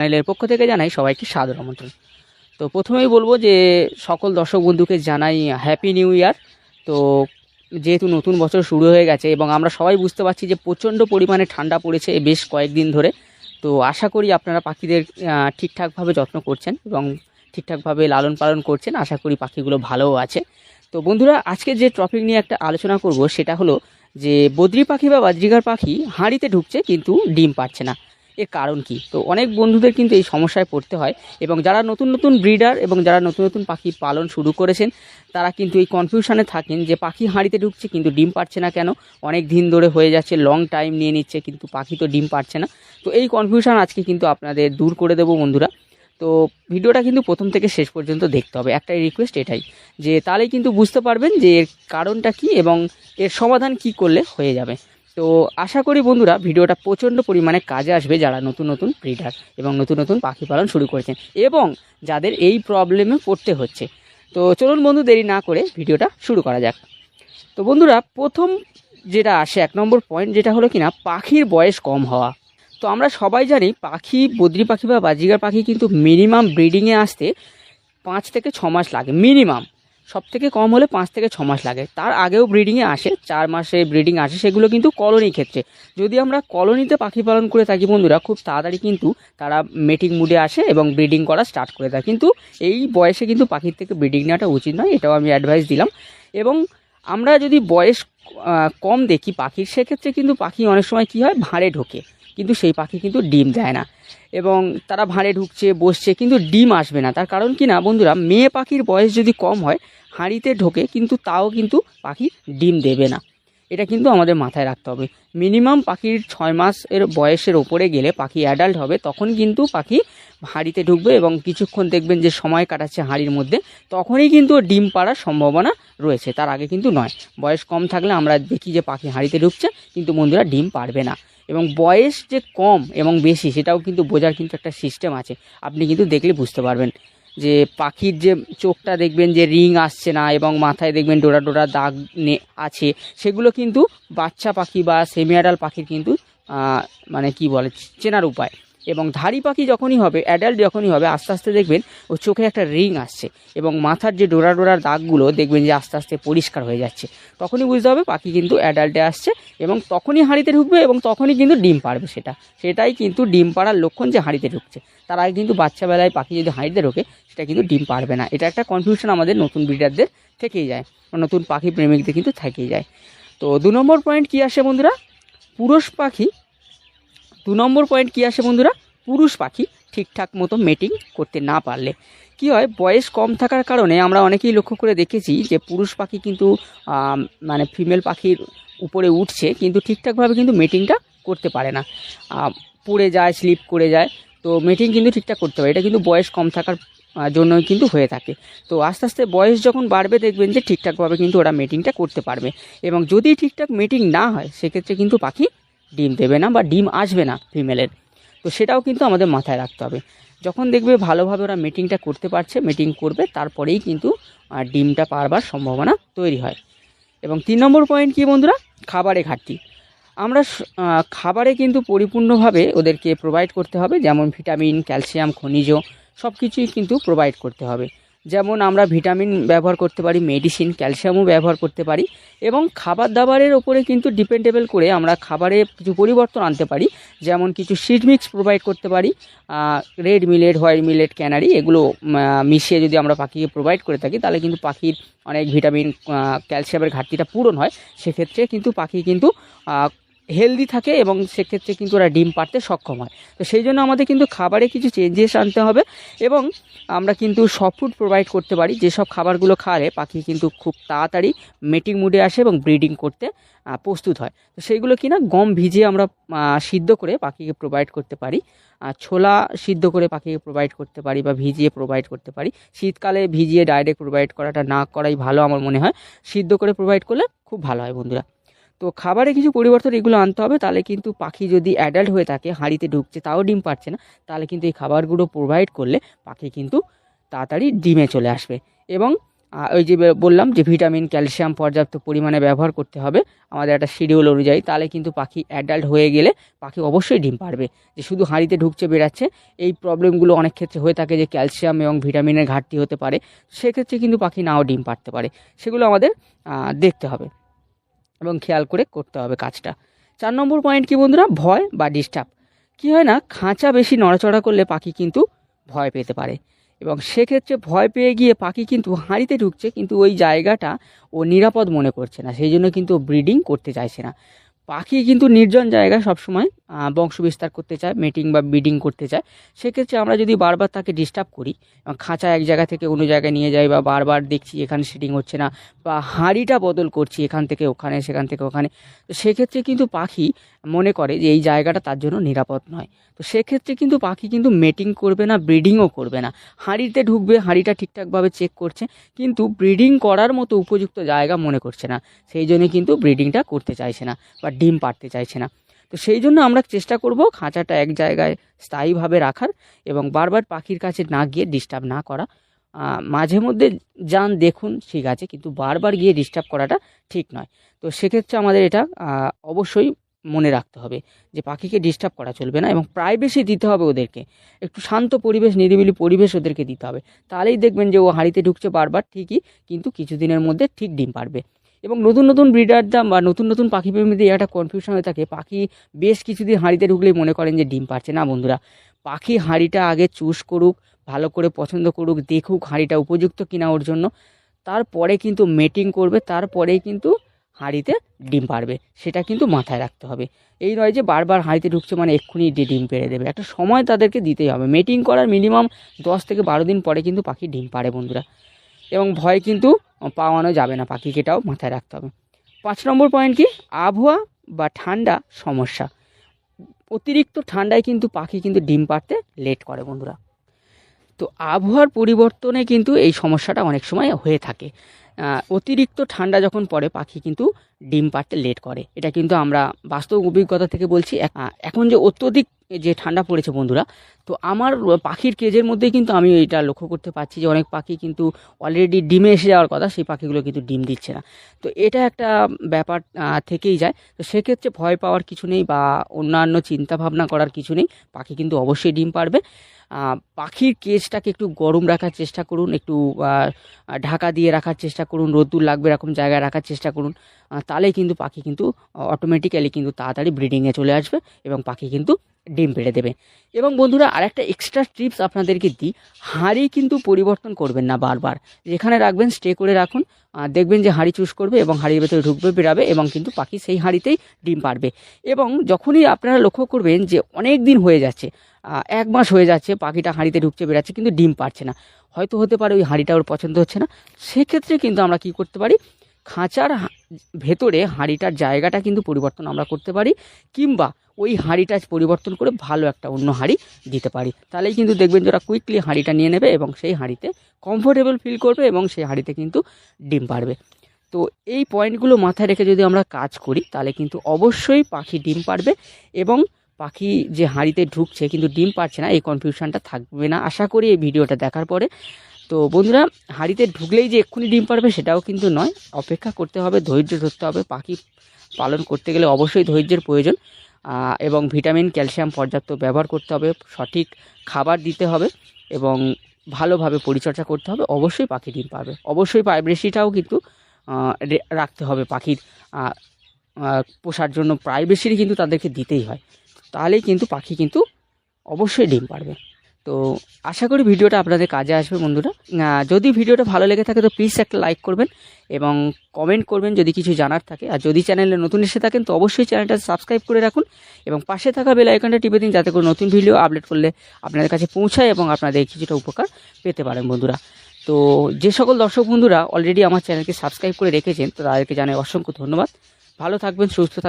চ্যানেলের পক্ষ থেকে জানাই সবাইকে সাদর আমন্ত্রণ। তো প্রথমেই বলব যে সকল দর্শক বন্ধুকে জানাই হ্যাপি নিউ ইয়ার তো যেহেতু নতুন বছর শুরু হয়ে গেছে এবং আমরা সবাই বুঝতে পারছি যে প্রচণ্ড পরিমাণে ঠান্ডা পড়েছে বেশ কয়েকদিন ধরে, তো আশা করি আপনারা পাখিদের ঠিকঠাকভাবে যত্ন করছেন এবং ঠিকঠাকভাবে লালন পালন করছেন। আশা করি পাখিগুলো ভালোও আছে। তো বন্ধুরা, আজকে যে টপিক নিয়ে একটা আলোচনা করব সেটা হলো যে বদ্রি পাখি বা বাজরিগার পাখি হাঁড়িতে ঢুকছে কিন্তু ডিম পাচ্ছে না। এর কারণ কি? তো অনেক বন্ধুদের কিন্তু এই সমস্যায় পড়তে হয় এবং যারা নতুন নতুন ব্রিডার এবং যারা নতুন নতুন পাখি পালন শুরু করেছেন, তারা কিন্তু এই কনফিউশনে থাকেন যে পাখি হাঁড়িতে ঢুকছে কিন্তু ডিম পাচ্ছে না কেন? অনেক দিন ধরে হয়ে যাচ্ছে লং টাইম নিয়ে নিচ্ছে, কিন্তু পাখি তো ডিম পাচ্ছে না। তো এই কনফিউশন আজকে কিন্তু আপনাদের দূর করে দেবো বন্ধুরা। তো ভিডিওটা কিন্তু প্রথম থেকে শেষ পর্যন্ত দেখতে হবে। একটাই রিকোয়েস্ট এটাই, যে তাহলেই কিন্তু বুঝতে পারবেন যে এর কারণটা কি এবং এর সমাধান কি করলে হয়ে যাবে। তো আশা করি বন্ধুরা ভিডিওটা প্রচণ্ড পরিমাণে কাজে আসবে যারা নতুন নতুন ব্রিডার এবং নতুন নতুন পাখি পালন শুরু করেছেন এবং যাদের এই প্রবলেমে পড়তে হচ্ছে। তো চলুন বন্ধু, দেরি না করে ভিডিওটা শুরু করা যাক। তো বন্ধুরা, প্রথম যেটা আসে, এক নম্বর পয়েন্ট যেটা হলো কিনা, পাখির বয়স কম হওয়া। তো আমরা সবাই জানি পাখি, বদ্রি পাখি বা বাজিগার পাখি কিন্তু মিনিমাম ব্রিডিংয়ে আসতে পাঁচ থেকে ছ মাস লাগে মিনিমাম সব থেকে কম হলে পাঁচ থেকে ছ মাস লাগে। তার আগেও ব্রিডিংয়ে আসে, চার মাসে ব্রিডিং আসে, সেগুলো কিন্তু কলোনির ক্ষেত্রে। যদি আমরা কলোনিতে পাখি পালন করে থাকি বন্ধুরা, খুব তাড়াতাড়ি কিন্তু তারা মেটিং মুডে আসে এবং ব্রিডিং করা স্টার্ট করে দেয়। কিন্তু এই বয়সে কিন্তু পাখির থেকে ব্রিডিং নেওয়াটা উচিত নয়, এটাও আমি অ্যাডভাইস দিলাম। এবং আমরা যদি বয়স কম দেখি পাখির, সেক্ষেত্রে কিন্তু পাখি অনেক সময় কী হয়? ভাঁড়ে ঢোকে। কিন্তু সেই পাখি কিন্তু ডিম দেয় না। এবং তারা ভাঁড়ে ঢুকছে, বসছে, কিন্তু ডিম আসবে না। তার কারণ কি না বন্ধুরা, মেয়ে পাখির বয়স যদি কম হয়, হাঁড়িতে ঢোকে, কিন্তু তাও কিন্তু পাখি ডিম দেবে না। এটা কিন্তু আমাদের মাথায় রাখতে হবে। মিনিমাম পাখির ছয় মাস এর বয়সের ওপরে গেলে পাখি অ্যাডাল্ট হবে, তখন কিন্তু পাখি হাঁড়িতে ঢুকবে এবং কিছুক্ষণ দেখবেন যে সময় কাটাচ্ছে হাঁড়ির মধ্যে, তখনই কিন্তু ডিম পাড়ার সম্ভাবনা রয়েছে। তার আগে কিন্তু নয়। বয়স কম থাকলে আমরা দেখি যে পাখি হাঁড়িতে ঢুকছে, কিন্তু বন্ধুরা ডিম পারবে না। এবং বয়স যে কম এবং বেশি, সেটাও কিন্তু বোঝার কিন্তু একটা সিস্টেম আছে। আপনি কিন্তু দেখলে বুঝতে পারবেন। যে পাখির যে চোখটা দেখবেন যে রিং আসছে না এবং মাথায় দেখবেন ডোরা ডোরা দাগ আছে, সেগুলো কিন্তু বাচ্চা পাখি বা সেমিয়াডাল পাখির কিন্তু মানে কি বলে, চেনার উপায়। এবং ধাড়ি পাখি যখনই হবে অ্যাডাল্ট যখনই হবে, আস্তে আস্তে দেখবেন ও চোখে একটা রিং আসছে এবং মাথার যে ডোরা ডোরার দাগগুলো দেখবেন যে আস্তে আস্তে পরিষ্কার হয়ে যাচ্ছে। তখনই বুঝতে হবে পাখি কিন্তু অ্যাডাল্টে আসছে এবং তখনই হাঁড়িতে ঢুকবে এবং তখনই কিন্তু ডিম পারবে সেটা। সেটাই কিন্তু ডিম পাড়ার লক্ষণ যে হাঁড়িতে ঢুকছে। তার আগে কিন্তু বাচ্চাবেলায় পাখি যদি হাঁড়িতে ঢোকে, সেটা কিন্তু ডিম পারবে না। এটা একটা কনফিউশন আমাদের নতুন ব্রিডারদের থেকেই যায় নতুন পাখি প্রেমিকদের কিন্তু থেকেই যায়। তো দু নম্বর পয়েন্ট কী আসে বন্ধুরা? পুরুষ পাখি দু নম্বর পয়েন্ট কী আসে বন্ধুরা? পুরুষ পাখি ঠিকঠাক মতো মেটিং করতে না পারলে। কি হয়? বয়স কম থাকার কারণে আমরা অনেকেই লক্ষ্য করে দেখেছি যে পুরুষ পাখি কিন্তু মানে ফিমেল পাখির উপরে উঠছে কিন্তু ঠিকঠাকভাবে কিন্তু মেটিংটা করতে পারে না। পড়ে যায় স্লিপ করে যায় তো মেটিং কিন্তু ঠিকঠাক করতে পারে। এটা কিন্তু বয়স কম থাকার আহ, জন্যই কিন্তু হয়ে থাকে। তো আস্তে আস্তে বয়স যখন বাড়বে দেখবেন যে ঠিকঠাকভাবে কিন্তু ওরা মেটিংটা করতে পারবে। এবং যদি ঠিকঠাক মেটিং না হয় সেক্ষেত্রে কিন্তু পাখি ডিম দেবে না বা ডিম আসবে না ফিমেলের তো সেটাও কিন্তু আমাদের মাথায় রাখতে হবে। যখন দেখবে ভালোভাবে ওরা মিটিংটা করতে পারছে মিটিং করবে, তারপরেই কিন্তু ডিমটা পারবার সম্ভাবনা তৈরি হয়। এবং তিন নম্বর পয়েন্ট কি বন্ধুরা? খাবারে ঘাটতি। আমরা খাবারে কিন্তু পরিপূর্ণভাবে ওদেরকে প্রোভাইড করতে হবে, যেমন ভিটামিন ক্যালসিয়াম খনিজ সব কিছুই কিন্তু প্রোভাইড করতে হবে। যেমন আমরা ভিটামিন ব্যবহার করতে পারি, মেডিসিন, ক্যালসিয়ামও ব্যবহার করতে পারি এবং খাবার দাবারের ওপরে কিন্তু ডিপেন্ডেবল করে আমরা খাবারে কিছু পরিবর্তন আনতে পারি। যেমন কিছু সিড মিক্স প্রোভাইড করতে পারি red millet white millet canary এগুলো মিশিয়ে যদি আমরা পাখিকে প্রোভাইড করে থাকি, তাহলে কিন্তু পাখির অনেক ভিটামিন ক্যালসিয়ামের ঘাটতিটা পূরণ হয়। সেক্ষেত্রে কিন্তু পাখি কিন্তু হেলদি থাকে এবং সেক্ষেত্রে কিন্তু ওরা ডিম পাড়তে সক্ষম হয়। তো সেই জন্য আমাদের কিন্তু খাবারে কিছু চেঞ্জেস আনতে হবে এবং আমরা কিন্তু সফট ফুড প্রোভাইড করতে পারি। যেসব খাবারগুলো খাওয়ালে পাখি কিন্তু খুব তাড়াতাড়ি মেটিং মুডে আসে এবং ব্রিডিং করতে প্রস্তুত হয়। তো সেইগুলো কি না গম ভিজিয়ে আমরা সিদ্ধ করে পাখিকে প্রোভাইড করতে পারি। আর ছোলা সিদ্ধ করে পাখিকে প্রোভাইড করতে পারি বা ভিজিয়ে প্রোভাইড করতে পারি। শীতকালে ভিজিয়ে ডাইরেক্ট প্রোভাইড করাটা না করাই ভালো আমার মনে হয়। সিদ্ধ করে প্রোভাইড করলে খুব ভালো হয় বন্ধুরা। তো খাবারে কিছু পরিবর্তন এগুলো আনতে হবে, তাহলে কিন্তু পাখি যদি অ্যাডাল্ট হয়ে থাকে, হাঁড়িতে ঢুকছে, তাও ডিম পাচ্ছে না, তাহলে কিন্তু এই খাবারগুলো প্রোভাইড করলে পাখি কিন্তু তাড়াতাড়ি ডিমে চলে আসবে। এবং ওই যে বললাম যে ভিটামিন ক্যালসিয়াম পর্যাপ্ত পরিমাণে ব্যবহার করতে হবে, আমাদের একটা শিডিউল অনুযায়ী, তাহলে কিন্তু পাখি অ্যাডাল্ট হয়ে গেলে পাখি অবশ্যই ডিম পারবে। যে শুধু হাঁড়িতে ঢুকছে বেরাচ্ছে এই প্রবলেমগুলো অনেক ক্ষেত্রে হয়ে থাকে যে ক্যালসিয়াম এবং ভিটামিনের ঘাটতি হতে পারে, সেক্ষেত্রে কিন্তু পাখি নাও ডিম পারতে পারে। সেগুলো আমাদের দেখতে হবে। এবং খেয়াল করে করতে হবে কাজটা। চার নম্বর পয়েন্ট কি বন্ধুরা? ভয় বা ডিস্টার্ব কি হয় না? খাঁচা বেশি নড়াচড়া করলে পাখি কিন্তু ভয় পেতে পারে। এবং সেক্ষেত্রে ভয় পেয়ে গিয়ে পাখি কিন্তু হাঁড়িতে ঢুকছে, কিন্তু ওই জায়গাটা ও নিরাপদ মনে করছে না। সেই জন্য কিন্তু ব্রিডিং করতে চাইছে না। পাখি কিন্তু নির্জন জায়গা সবসময় বংশ বিস্তার করতে চায় মেটিং বা ব্রিডিং করতে চায়, সেক্ষেত্রে আমরা যদি বারবার তাকে ডিস্টার্ব করি খাঁচা এক জায়গা থেকে অন্য জায়গায় নিয়ে যাই বা বারবার দেখছি এখানে সেটিং হচ্ছে না, বা হাঁড়িটা বদল করছি এখান থেকে ওখানে, সেখান থেকে ওখানে, তো সেক্ষেত্রে কিন্তু পাখি মনে করে যে এই জায়গাটা তার জন্য নিরাপদ নয়। তো সেক্ষেত্রে কিন্তু পাখি কিন্তু মেটিং করবে না ব্রিডিংও করবে না। হাঁড়িতে ঢুকবে, হাঁড়িটা ঠিকঠাকভাবে চেক করছে, কিন্তু ব্রিডিং করার মতো উপযুক্ত জায়গা মনে করছে না। সেই জন্য কিন্তু ব্রিডিংটা করতে চাইছে না, বা ডিম পাড়তে চাইছে না। তো সেই জন্য আমরা চেষ্টা করব খাঁচাটা এক জায়গায় স্থায়ীভাবে রাখার এবং বারবার পাখির কাছে না গিয়ে ডিস্টার্ব না করা। মাঝে মধ্যে যান দেখুন ঠিক আছে, কিন্তু বারবার গিয়ে ডিস্টার্ব করাটা ঠিক নয়। তো সেক্ষেত্রে আমাদের এটা অবশ্যই মনে রাখতে হবে যে পাখিকে ডিস্টার্ব করা চলবে না এবং প্রাইভেসি দিতে হবে ওদেরকে। একটু শান্ত পরিবেশ, নিরিবিলি পরিবেশ ওদেরকে দিতে হবে। তাহলেই দেখবেন যে ও হাঁড়িতে ঢুকছে বারবার ঠিকই, কিন্তু কিছুদিনের মধ্যে ঠিক ডিম পারবে। এবং নতুন নতুন ব্রিডাররা বা নতুন নতুন পাখি প্রেমীদের একটা কনফিউশন হয়ে থাকে। পাখি বেশ কিছুদিন হাঁড়িতে ঢুকলেই মনে করেন যে ডিম পারছে না বন্ধুরা। পাখি হাঁড়িটা আগে চুজ করুক, ভালো করে পছন্দ করুক, দেখুক হাঁড়িটা উপযুক্ত কিনা ওর জন্য। তারপরে কিন্তু মেটিং করবে, তারপরেই কিন্তু হাঁড়িতে ডিম পারবে। সেটা কিন্তু মাথায় রাখতে হবে। এই নয় যে বারবার হাঁড়িতে ঢুকছে মানে এক্ষুনি ডিম পেড়ে দেবে। একটা সময় তাদেরকে দিতেই হবে। মেটিং করার মিনিমাম দশ থেকে বারো দিন পরে কিন্তু পাখি ডিম পারে বন্ধুরা। এবং ভয় কিন্তু পাওয়ানো যাবে না পাখিকে এটাও মাথায় রাখতে হবে। পাঁচ নম্বর পয়েন্ট কি? আবহাওয়া বা ঠান্ডা সমস্যা। অতিরিক্ত ঠান্ডায় কিন্তু পাখি কিন্তু ডিম পাড়তে লেট করে বন্ধুরা। তো আবহাওয়ার পরিবর্তনে কিন্তু এই সমস্যাটা অনেক সময় হয়ে থাকে। অতিরিক্ত ঠান্ডা যখন পড়ে, পাখি কিন্তু ডিম পাড়তে লেট করে। এটা কিন্তু আমরা বাস্তব অভিজ্ঞতা থেকে বলছি। এখন যে অত্যধিক যে ঠান্ডা পড়েছে বন্ধুরা, তো আমার পাখির কেজের মধ্যে কিন্তু আমি এটা লক্ষ্য করতে পারছি যে অনেক পাখি কিন্তু অলরেডি ডিমে এসে যাওয়ার কথা, সেই পাখিগুলো কিন্তু ডিম দিচ্ছে না। তো এটা একটা ব্যাপার থেকেই যায়। তো সেক্ষেত্রে ভয় পাওয়ার কিছু নেই বা অন্যান্য চিন্তা ভাবনা করার কিছু নেই, পাখি কিন্তু অবশ্যই ডিম পারবে। পাখির কেজটাকে একটু গরম রাখার চেষ্টা করুন, একটু ঢাকা দিয়ে রাখার চেষ্টা করুন, রোদ্দুর লাগবে এরকম জায়গায় রাখার চেষ্টা করুন তাহলেই কিন্তু পাখি কিন্তু অটোমেটিক্যালি কিন্তু তাড়াতাড়ি ব্রিডিংয়ে চলে আসবে এবং পাখি কিন্তু ডিম পেড়ে দেবে। এবং বন্ধুরা, আরেকটা এক্সট্রা টিপস আপনাদেরকে দিই, হাঁড়ি কিন্তু পরিবর্তন করবেন না বারবার। যেখানে রাখবেন স্টে করে রাখুন। দেখবেন যে হাঁড়ি চুজ করবে এবং হাঁড়ির ভেতরে ঢুকবে, বেরাবে এবং কিন্তু পাখি সেই হাঁড়িতেই ডিম পারবে। এবং যখনই আপনারা লক্ষ্য করবেন যে অনেক দিন হয়ে যাচ্ছে এক মাস হয়ে যাচ্ছে পাখিটা হাঁড়িতে ঢুকছে, বেরাচ্ছে, কিন্তু ডিম পারছে না। হয়তো হতে পারে ওই হাঁড়িটা ওর পছন্দ হচ্ছে না। সেক্ষেত্রে কিন্তু আমরা কি করতে পারি খাঁচার ভেতরে হাঁড়িটার জায়গাটা কিন্তু পরিবর্তন আমরা করতে পারি, কিংবা ওই হাঁড়িটা পরিবর্তন করে ভালো একটা অন্য হাঁড়ি দিতে পারি। তাহলেই কিন্তু দেখবেন যে ওরা কুইকলি হাঁড়িটা নিয়ে নেবে এবং সেই হাঁড়িতে কমফোর্টেবল ফিল করবে এবং সেই হাঁড়িতে কিন্তু ডিম পারবে তো এই পয়েন্টগুলো মাথায় রেখে যদি আমরা কাজ করি, তাহলে কিন্তু অবশ্যই পাখি ডিম পারবে এবং পাখি যে হাঁড়িতে ঢুকছে কিন্তু ডিম পারছে না, এই কনফিউশনটা থাকবে না। আশা করি এই ভিডিওটা দেখার পরে তো বন্ধুরা, হাঁড়িতে ঢুকলেই যে এক্ষুনি ডিম পারবে সেটাও কিন্তু নয়। অপেক্ষা করতে হবে, ধৈর্য ধরতে হবে। পাখি পালন করতে গেলে অবশ্যই ধৈর্যের প্রয়োজন। এবং ভিটামিন, ক্যালসিয়াম পর্যাপ্ত ব্যবহার করতে হবে, সঠিক খাবার দিতে হবে এবং ভালোভাবে পরিচর্যা করতে হবে। অবশ্যই পাখি ডিম পাবে অবশ্যই প্রাইভেসিটাও কিন্তু রাখতে হবে পাখির পোষার জন্য। প্রাইভেসি কিন্তু তাদেরকে দিতেই হয়। তাহলেই কিন্তু পাখি কিন্তু অবশ্যই ডিম পারবে। তো আশা করি ভিডিওটা আপনাদের কাজে আসবে বন্ধুরা। যদি ভিডিওটা ভালো লেগে থাকে তো প্লিজ একটা লাইক করবেন এবং কমেন্ট করবেন যদি কিছু জানার থাকে। আর যদি চ্যানেলে নতুন এসে থাকেন তো অবশ্যই চ্যানেলটা সাবস্ক্রাইব করে রাখুন এবং পাশে থাকা বেল আইকনটা টিপে দিন যাতে করে নতুন ভিডিও আপলোড করলে আপনাদের কাছে পৌঁছায় এবং আপনাদের কিছুটা উপকার পেতে পারেন বন্ধুরা। তো যে সকল দর্শক বন্ধুরা অলরেডি আমার চ্যানেলকে সাবস্ক্রাইব করে রেখেছেন তো তাদেরকে জানাই অসংখ্য ধন্যবাদ। ভালো থাকবেন, সুস্থ থাকবেন।